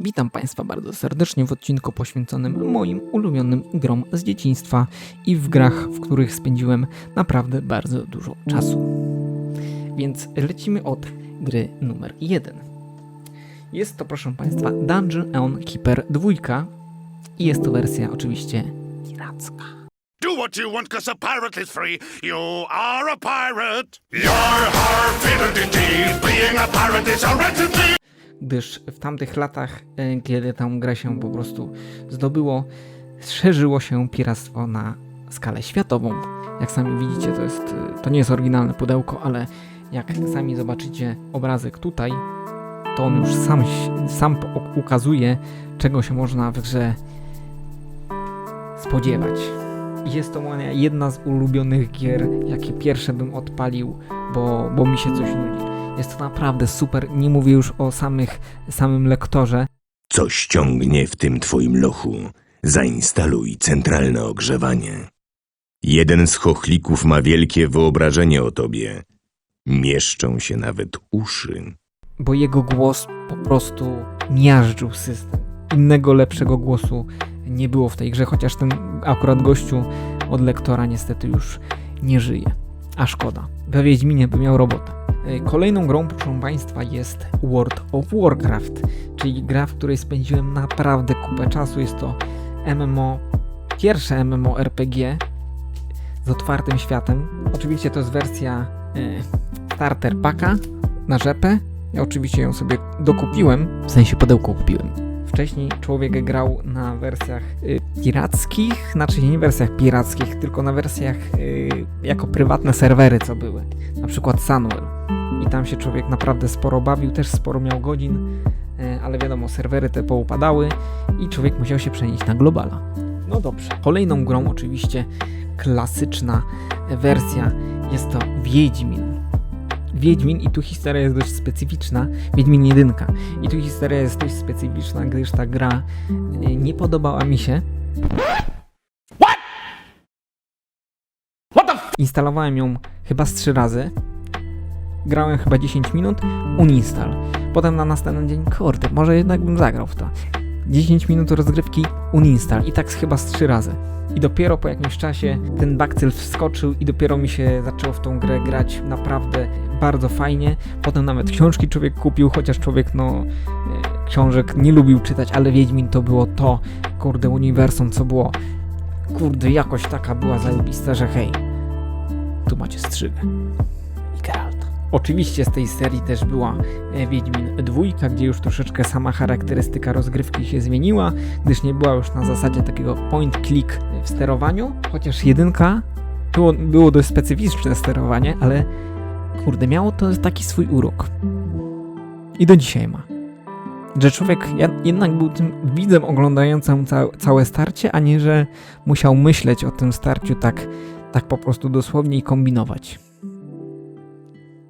Witam Państwa bardzo serdecznie w odcinku poświęconym moim ulubionym grom z dzieciństwa i w grach, w których spędziłem naprawdę bardzo dużo czasu. Więc lecimy od gry numer 1. Jest to, proszę Państwa, Dungeon on Keeper 2 i jest to wersja oczywiście piracka. Do what you want, cause a pirate is free. You are a pirate. You're hard indeed. Being a pirate is a rented gdyż w tamtych latach, e, kiedy tą grę się po prostu zdobyło, szerzyło się piractwo na skalę światową. Jak sami widzicie, to, jest, e, to nie jest oryginalne pudełko, ale jak sami zobaczycie obrazek tutaj, to on już sam, sam ukazuje, czego się można w grze spodziewać. Jest to moja jedna z ulubionych gier, jakie pierwsze bym odpalił, bo, bo mi się coś nudzi. Jest to naprawdę super. Nie mówię już o samych, samym lektorze. Coś ciągnie w tym twoim lochu. Zainstaluj centralne ogrzewanie. Jeden z chochlików ma wielkie wyobrażenie o tobie. Mieszczą się nawet uszy. Bo jego głos po prostu miażdżył system. Innego lepszego głosu nie było w tej grze, chociaż ten akurat gościu od lektora niestety już nie żyje. A szkoda. We Wiedźminie by miał robotę. E, kolejną grą, proszę Państwa, jest World of Warcraft, czyli gra, w której spędziłem naprawdę kupę czasu. Jest to MMO, pierwsze MMORPG z otwartym światem. Oczywiście to jest wersja y, starter packa na rzepę. Ja oczywiście ją sobie dokupiłem, w sensie pudełko kupiłem. Wcześniej człowiek grał na wersjach y, pirackich, znaczy nie wersjach pirackich, tylko na wersjach y, jako prywatne serwery, co były. Na przykład Sunwell i tam się człowiek naprawdę sporo bawił, też sporo miał godzin, e, ale wiadomo, serwery te poupadały i człowiek musiał się przenieść na globala. No dobrze. Kolejną grą oczywiście klasyczna wersja jest to Wiedźmin. Wiedźmin i tu historia jest dość specyficzna. Wiedźmin 1. I tu historia jest dość specyficzna, gdyż ta gra e, nie podobała mi się. What? What the f- Instalowałem ją chyba z trzy razy grałem chyba 10 minut, uninstall. Potem na następny dzień, kurde, może jednak bym zagrał w to. 10 minut rozgrywki, uninstall i tak chyba z 3 razy. I dopiero po jakimś czasie ten bakcyl wskoczył i dopiero mi się zaczęło w tą grę grać naprawdę bardzo fajnie. Potem nawet książki człowiek kupił, chociaż człowiek no e, książek nie lubił czytać, ale Wiedźmin to było to, kurde, uniwersum, co było kurde, jakoś taka była zajebista, że hej, tu macie strzygę. Oczywiście z tej serii też była e, Wiedźmin 2, gdzie już troszeczkę sama charakterystyka rozgrywki się zmieniła, gdyż nie była już na zasadzie takiego point-click w sterowaniu, chociaż jedynka było, było dość specyficzne sterowanie, ale kurde, miało to taki swój urok. I do dzisiaj ma. Że człowiek jednak był tym widzem oglądającym całe starcie, a nie że musiał myśleć o tym starciu tak, tak po prostu dosłownie i kombinować.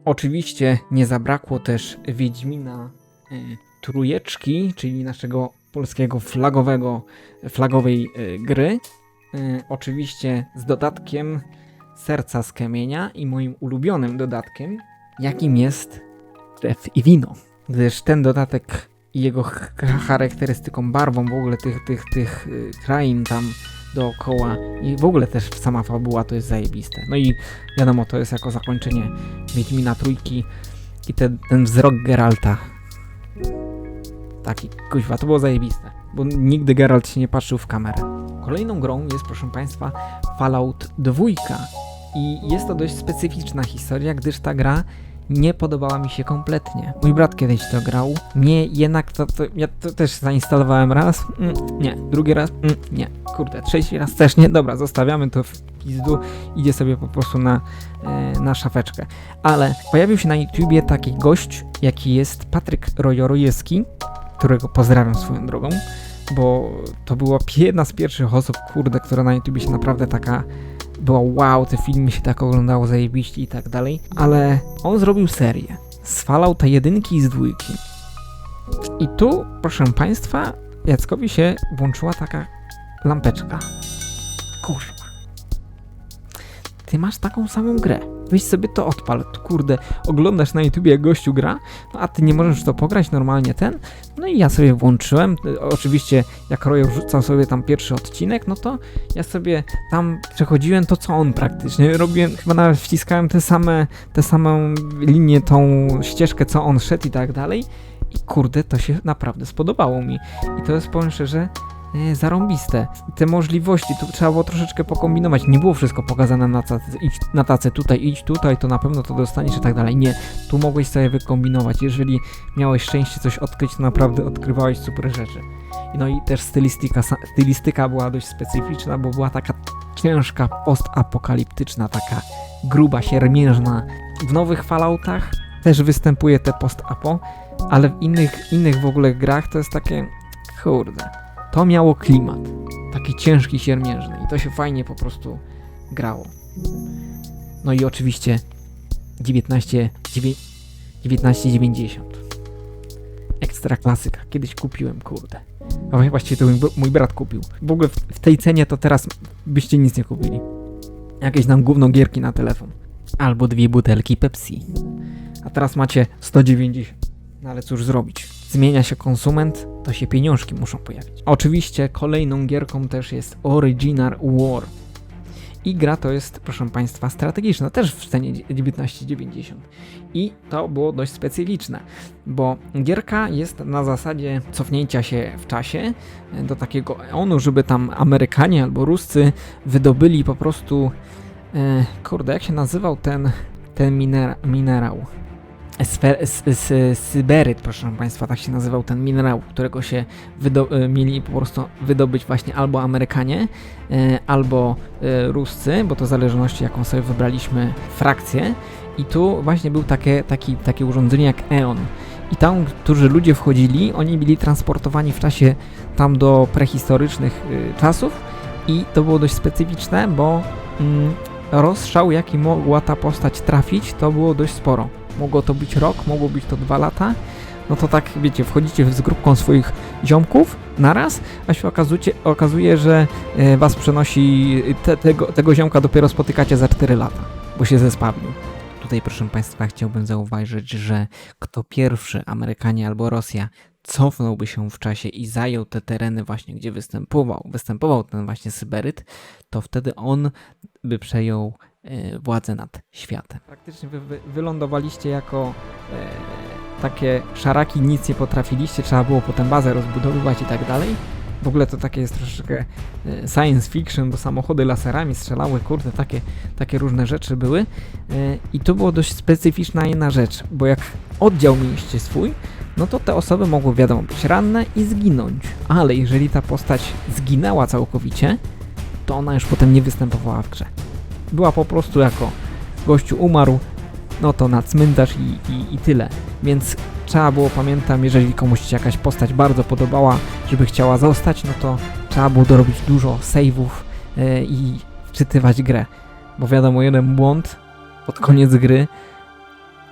Oczywiście nie zabrakło też Wiedźmina y, Trójeczki, czyli naszego polskiego flagowego, flagowej y, gry. Y, oczywiście z dodatkiem Serca z Kamienia i moim ulubionym dodatkiem, jakim jest krew i wino. Gdyż ten dodatek i jego charakterystyką, barwą w ogóle tych, tych, tych krain tam dookoła i w ogóle też sama fabuła to jest zajebiste. No i wiadomo, to jest jako zakończenie Wiedźmina Trójki i ten, ten wzrok Geralta. Taki, kuźwa, to było zajebiste, bo nigdy Geralt się nie patrzył w kamerę. Kolejną grą jest, proszę Państwa, Fallout 2 i jest to dość specyficzna historia, gdyż ta gra nie podobała mi się kompletnie. Mój brat kiedyś to grał, mnie jednak to, to ja to też zainstalowałem raz, mm, nie, drugi raz, mm, nie, kurde, trzeci raz też nie, dobra, zostawiamy to w pizdu, idzie sobie po prostu na, e, na szafeczkę. Ale pojawił się na YouTubie taki gość, jaki jest Patryk Rojorojewski, którego pozdrawiam swoją drogą, bo to była jedna z pierwszych osób, kurde, która na YouTubie się naprawdę taka była wow, te filmy się tak oglądało zajebiście i tak dalej, ale on zrobił serię z Fallouta jedynki i z dwójki. I tu, proszę Państwa, Jackowi się włączyła taka lampeczka. Kurwa. Ty masz taką samą grę. Weź sobie to odpal, kurde, oglądasz na YouTubie jak gościu gra, no a ty nie możesz to pograć normalnie ten, no i ja sobie włączyłem, Y, oczywiście jak Rojo wrzucał sobie tam pierwszy odcinek, no to ja sobie tam przechodziłem to co on praktycznie, robiłem, chyba nawet wciskałem te same, te samą linię, tą ścieżkę co on szedł i tak dalej. I kurde, to się naprawdę spodobało mi. I to jest powiem szczerze, zarąbiste. Te możliwości, tu trzeba było troszeczkę pokombinować. Nie było wszystko pokazane na tacy, idź na tacę tutaj, idź tutaj, to na pewno to dostaniesz i tak dalej. Nie, tu mogłeś sobie wykombinować. Jeżeli miałeś szczęście coś odkryć, to naprawdę odkrywałeś super rzeczy. No i też stylistyka, stylistyka była dość specyficzna, bo była taka ciężka, postapokaliptyczna, taka gruba, siermiężna. W nowych Falloutach też występuje te post-apo, ale w innych, innych w ogóle grach to jest takie, kurde, to miało klimat. Taki ciężki, siermiężny i to się fajnie po prostu grało. No i oczywiście 19, dziewię- 1990. Ekstra klasyka. Kiedyś kupiłem, kurde. A właściwie to mój, brat kupił. W ogóle w, tej cenie to teraz byście nic nie kupili. Jakieś tam gówno gierki na telefon. Albo dwie butelki Pepsi. A teraz macie 190. No ale cóż zrobić? Zmienia się konsument, to się pieniążki muszą pojawić. Oczywiście kolejną gierką też jest Original War. I gra to jest, proszę Państwa, strategiczna, też w cenie 19,90. I to było dość specyficzne, bo gierka jest na zasadzie cofnięcia się w czasie e, do takiego eonu, żeby tam Amerykanie albo Ruscy wydobyli po prostu, e, kurde, jak się nazywał ten, ten minera, minerał? Syberyt, proszę Państwa, tak się nazywał ten minerał, którego się e, mieli po prostu wydobyć właśnie albo Amerykanie, e, albo e, Ruscy, bo to w zależności jaką sobie wybraliśmy frakcję. I tu właśnie był takie, taki, takie urządzenie jak EON. I tam, którzy ludzie wchodzili, oni byli transportowani w czasie tam do prehistorycznych y, czasów i to było dość specyficzne, bo mm, rozstrzał, jaki mogła ta postać trafić, to było dość sporo. Mogło to być rok, mogło być to dwa lata. No to tak, wiecie, wchodzicie z grupką swoich ziomków naraz, a się okazuje, okazuje że e, was przenosi te, tego, tego ziomka dopiero spotykacie za 4 lata, bo się zespawnił. Tutaj, proszę Państwa, chciałbym zauważyć, że kto pierwszy, Amerykanie albo Rosja, cofnąłby się w czasie i zajął te tereny właśnie, gdzie występował, występował ten właśnie Syberyt, to wtedy on by przejął e, władzę nad światem. Praktycznie wy, wy, wylądowaliście jako e, takie szaraki, nic nie potrafiliście, trzeba było potem bazę rozbudowywać i tak dalej. W ogóle to takie jest troszeczkę e, science fiction, bo samochody laserami strzelały, kurde, takie, takie różne rzeczy były. E, I to było dość specyficzna jedna rzecz, bo jak oddział mieliście swój, no to te osoby mogły, wiadomo, być ranne i zginąć. Ale jeżeli ta postać zginęła całkowicie, to ona już potem nie występowała w grze. Była po prostu jako gościu umarł, no to na cmentarz i, i, i tyle. Więc trzeba było, pamiętam, jeżeli komuś się jakaś postać bardzo podobała, żeby chciała zostać, no to trzeba było dorobić dużo save'ów e, i wczytywać grę. Bo wiadomo, jeden błąd pod koniec gry,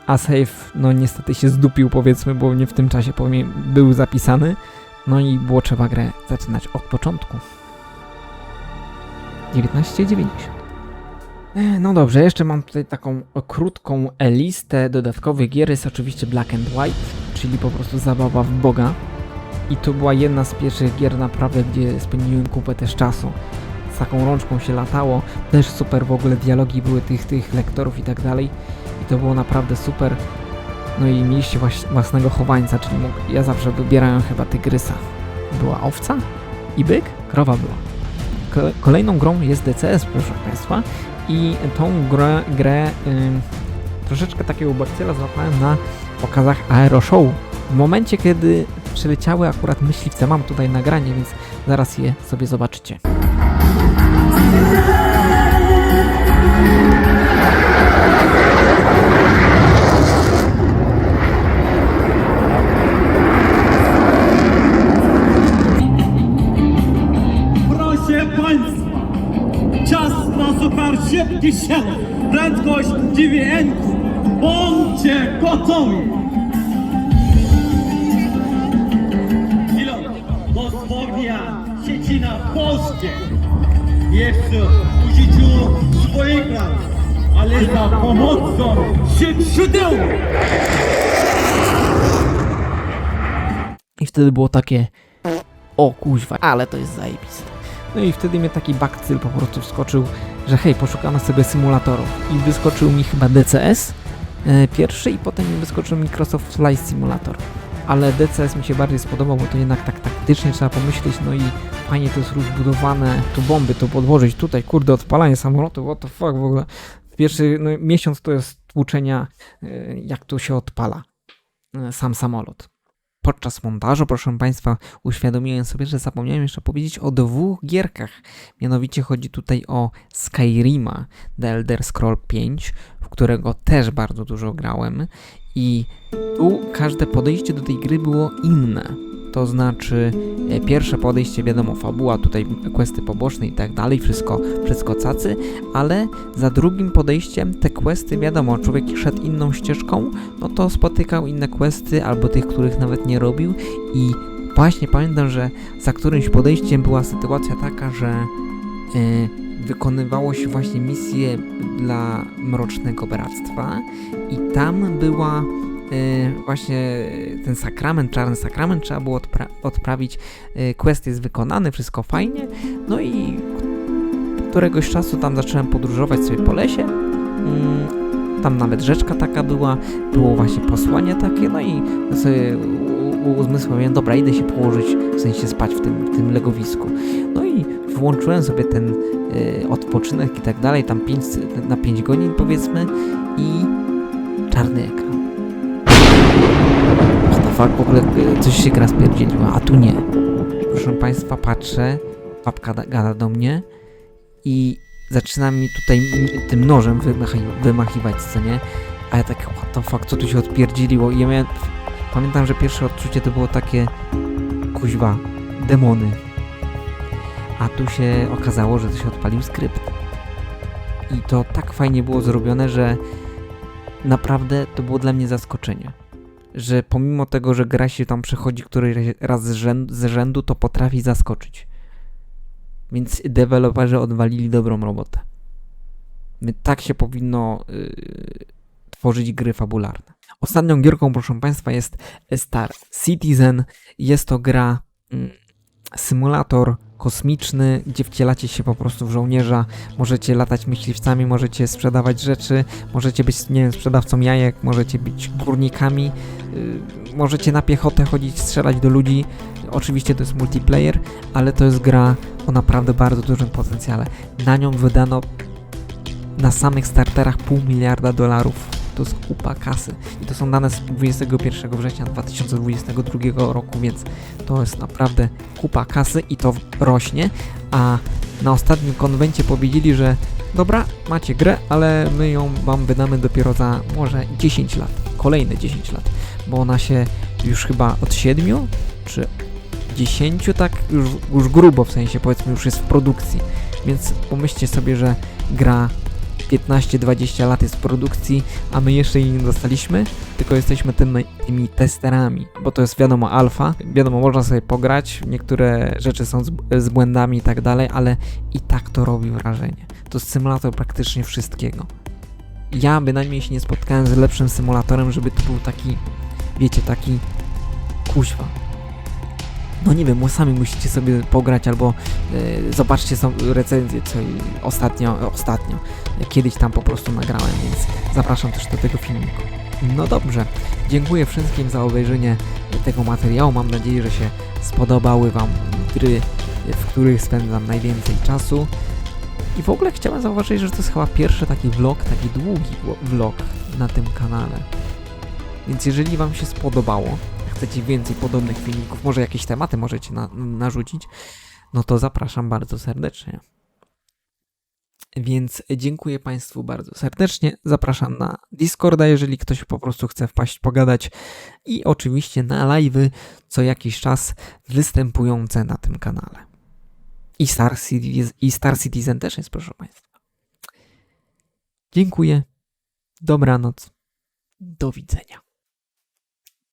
a save, no niestety się zdupił, powiedzmy, bo nie w tym czasie powiem, był zapisany. No i było trzeba grę zaczynać od początku. 19,90. E, No dobrze, jeszcze mam tutaj taką krótką listę dodatkowych gier. Jest oczywiście Black and White, czyli po prostu zabawa w Boga. I to była jedna z pierwszych gier naprawdę, gdzie spędziłem kupę też czasu. Z taką rączką się latało. Też super w ogóle dialogi były tych, tych lektorów i tak dalej. I to było naprawdę super. No i mieliście własnego chowańca, czyli mógł, ja zawsze wybierałem chyba tygrysa. Była owca i byk? Krowa była. Ko- Kolejną grą jest DCS, proszę Państwa. I tą grę, grę ym, troszeczkę takiego bakcyla złapałem na pokazach Aeroshow. W momencie, kiedy przyleciały akurat myśliwce, mam tutaj nagranie, więc zaraz je sobie zobaczycie. 70, prędkość 9, bądźcie gotowi! Pilot, dosłownia Szczecina Polskie. Jeszcze w użyciu swoich ale za pomocą skrzydeł. I wtedy było takie o kuźwa, ale to jest zajebiste. No i wtedy mnie taki bakcyl po prostu wskoczył, że hej, poszukamy sobie symulatorów. I wyskoczył mi chyba DCS e, pierwszy i potem mi wyskoczył Microsoft Flight Simulator. Ale DCS mi się bardziej spodobał, bo to jednak tak taktycznie trzeba pomyśleć, no i fajnie to jest rozbudowane, tu bomby, to podłożyć, tutaj kurde, odpalanie samolotu, what the fuck w ogóle. Pierwszy no, miesiąc to jest tłuczenia, e, jak tu się odpala e, sam samolot. Podczas montażu, proszę Państwa, uświadomiłem sobie, że zapomniałem jeszcze powiedzieć o dwóch gierkach. Mianowicie chodzi tutaj o Skyrima The Elder Scroll 5, w którego też bardzo dużo grałem i tu każde podejście do tej gry było inne. To znaczy, e, pierwsze podejście, wiadomo, fabuła, tutaj questy poboczne i tak dalej, wszystko, wszystko cacy, ale za drugim podejściem te questy, wiadomo, człowiek szedł inną ścieżką, no to spotykał inne questy, albo tych, których nawet nie robił i właśnie pamiętam, że za którymś podejściem była sytuacja taka, że y, wykonywało się właśnie misję dla Mrocznego Bractwa i tam była właśnie ten sakrament, czarny sakrament, trzeba było odpra- odprawić, y, quest jest wykonany, wszystko fajnie, no i któregoś czasu tam zacząłem podróżować sobie po lesie, mm, tam nawet rzeczka taka była, było właśnie posłanie takie, no i sobie uzmysłowiłem, dobra, idę się położyć, w sensie spać w tym, w tym legowisku. No i włączyłem sobie ten y, odpoczynek i tak dalej, tam pięć, na 5 godzin powiedzmy i czarny ekran. Fuck, w ogóle y, coś się gra spierdzieliła, a tu nie. Proszę Państwa, patrzę, babka da- gada do mnie i zaczyna mi tutaj tym nożem wymachi- wymachiwać, co nie? A ja tak, what the fuck, co tu się odpierdziliło? I ja miałem, pamiętam, że pierwsze odczucie to było takie, kuźwa, demony. A tu się okazało, że to się odpalił skrypt. I to tak fajnie było zrobione, że naprawdę to było dla mnie zaskoczenie. Że pomimo tego, że gra się tam przechodzi któryś raz z rzędu, to potrafi zaskoczyć. Więc deweloperzy odwalili dobrą robotę. Tak się powinno yy, tworzyć gry fabularne. Ostatnią gierką, proszę Państwa, jest Star Citizen. Jest to gra, mm, symulator kosmiczny, gdzie wcielacie się po prostu w żołnierza. Możecie latać myśliwcami, możecie sprzedawać rzeczy, możecie być, nie wiem, sprzedawcą jajek, możecie być górnikami, możecie na piechotę chodzić, strzelać do ludzi. Oczywiście to jest multiplayer, ale to jest gra o naprawdę bardzo dużym potencjale. Na nią wydano na samych starterach pół miliarda dolarów. To jest kupa kasy. I to są dane z 21 września 2022 roku, więc to jest naprawdę kupa kasy i to rośnie. A na ostatnim konwencie powiedzieli, że dobra, macie grę, ale my ją wam wydamy dopiero za może 10 lat. Kolejne 10 lat. Bo ona się już chyba od 7 czy 10 tak już, już grubo w sensie powiedzmy już jest w produkcji. Więc pomyślcie sobie, że gra 15-20 lat jest w produkcji, a my jeszcze jej nie dostaliśmy, tylko jesteśmy tymi, tymi testerami, bo to jest wiadomo alfa, wiadomo można sobie pograć, niektóre rzeczy są z, z błędami i tak dalej, ale i tak to robi wrażenie. To jest symulator praktycznie wszystkiego. Ja bynajmniej się nie spotkałem z lepszym symulatorem, żeby to był taki, wiecie, taki kuźwa. No nie wiem, sami musicie sobie pograć albo e, zobaczcie są recenzje, co ostatnio, ostatnio, kiedyś tam po prostu nagrałem, więc zapraszam też do tego filmiku. No dobrze, dziękuję wszystkim za obejrzenie tego materiału. Mam nadzieję, że się spodobały Wam gry, w których spędzam najwięcej czasu. I w ogóle chciałem zauważyć, że to jest chyba pierwszy taki vlog, taki długi vlog na tym kanale. Więc jeżeli Wam się spodobało, chcecie więcej podobnych filmików, może jakieś tematy możecie na, narzucić, no to zapraszam bardzo serdecznie. Więc dziękuję Państwu bardzo serdecznie. Zapraszam na Discorda, jeżeli ktoś po prostu chce wpaść, pogadać. I oczywiście na live'y co jakiś czas występujące na tym kanale. I Star, Citizen, I Star Citizen też jest, proszę Państwa. Dziękuję. Dobranoc. Do widzenia.